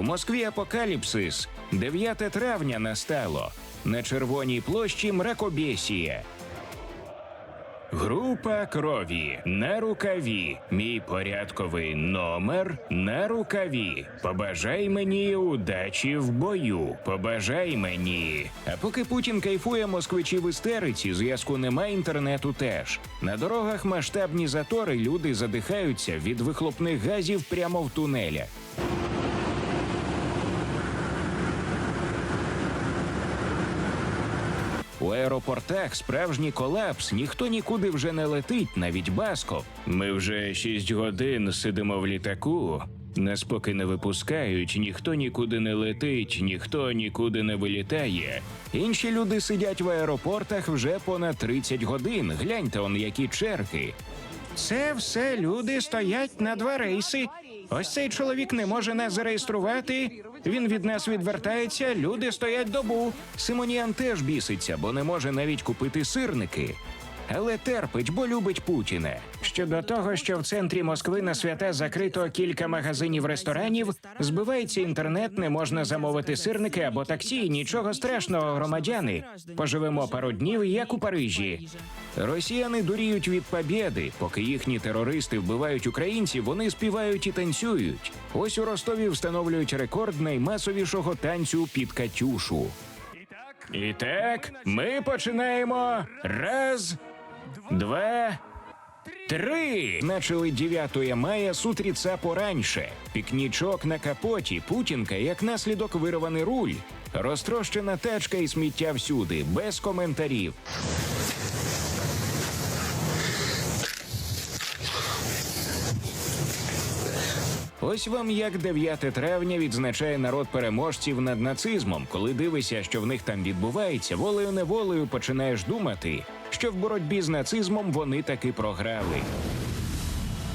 У Москві апокаліпсис. 9 травня настало. На червоній площі мракобєсія. Група крові на рукаві. Мій порядковий номер на рукаві. Побажай мені удачі в бою. Побажай мені. А поки Путін кайфує москвичі в істериці, зв'язку нема інтернету теж. На дорогах масштабні затори люди задихаються від вихлопних газів прямо в тунелях. У аеропортах справжній колапс, ніхто нікуди вже не летить, навіть баско. Ми вже шість годин сидимо в літаку. Нас поки не випускають, ніхто нікуди не летить, ніхто нікуди не вилітає. Інші люди сидять в аеропортах вже понад 30 годин. Гляньте он, які черги. Це все люди стоять на два рейси. Ось цей чоловік не може нас зареєструвати. Він від нас відвертається. Люди стоять добу. Симоніан теж біситься, бо не може навіть купити сирники. Але терпить, бо любить Путіна. Щодо того, що в центрі Москви на свята закрито кілька магазинів ресторанів, збивається інтернет, не можна замовити сирники або таксі. Нічого страшного, громадяни. Поживемо пару днів, як у Парижі. Росіяни дуріють від побєди. Поки їхні терористи вбивають українців, вони співають і танцюють. Ось у Ростові встановлюють рекорд наймасовішого танцю під Катюшу. І так, ми починаємо. Раз, два, три. Начали 9 мая с утреца пораньше. Пікнічок на капоті, путінка, як наслідок вирваний руль. Розтрощена тачка і сміття всюди, без коментарів. Ось вам як 9 травня відзначає народ переможців над нацизмом. Коли дивишся, що в них там відбувається, волею неволею починаєш думати, що в боротьбі з нацизмом вони таки програли.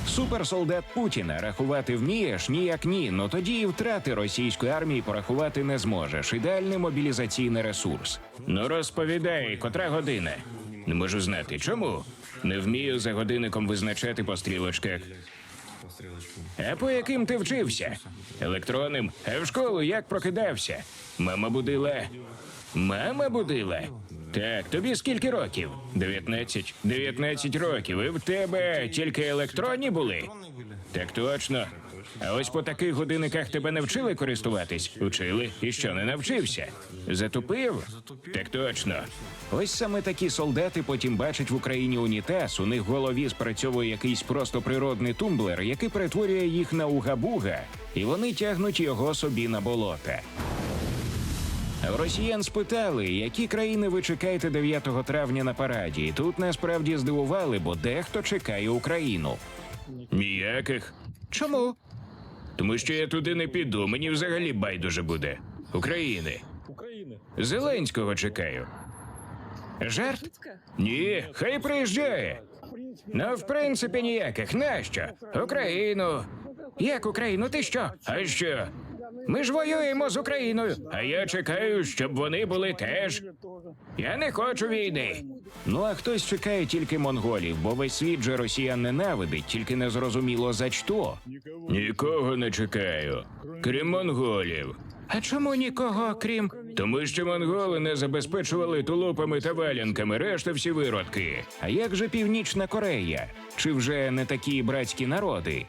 Суперсолдат Путіна рахувати вмієш? Ніяк ні. Ну тоді і втрати російської армії порахувати не зможеш. Ідеальний мобілізаційний ресурс. Ну розповідай, котра година. Не можу знати, чому. Не вмію за годинником визначати по стрілочках. А по яким ти вчився? Електронним. А в школу як прокидався? Мама будила. Мама будила. Так, тобі скільки років? 19. 19 років. І в тебе тільки електронні були? Так точно. А ось по таких годинниках тебе не вчили користуватись? Учили. І що не навчився? Затупив? Так точно. Ось саме такі солдати потім бачать в Україні унітаз. У них в голові спрацьовує якийсь просто природний тумблер, який перетворює їх на уга-буга, і вони тягнуть його собі на болота. Росіян спитали, які країни ви чекаєте 9 травня на параді. Тут насправді здивували, бо дехто чекає Україну. Ніяких. Чому? Тому що я туди не піду, мені взагалі байдуже буде. України. Зеленського чекаю. Жарт? Ні, хай приїжджає. Ну, в принципі, ніяких. Нащо? Україну. Як Україну? Ти що? А що? Ми ж воюємо з Україною, а я чекаю, щоб вони були теж. Я не хочу війни. Ну а хтось чекає тільки монголів, бо весь світ же росіян ненавидить, тільки не зрозуміло за що. Нікого не чекаю, крім монголів. А чому нікого, крім? Тому що монголи не забезпечували тулупами та валянками, решта всі виродки. А як же Північна Корея? Чи вже не такі братські народи?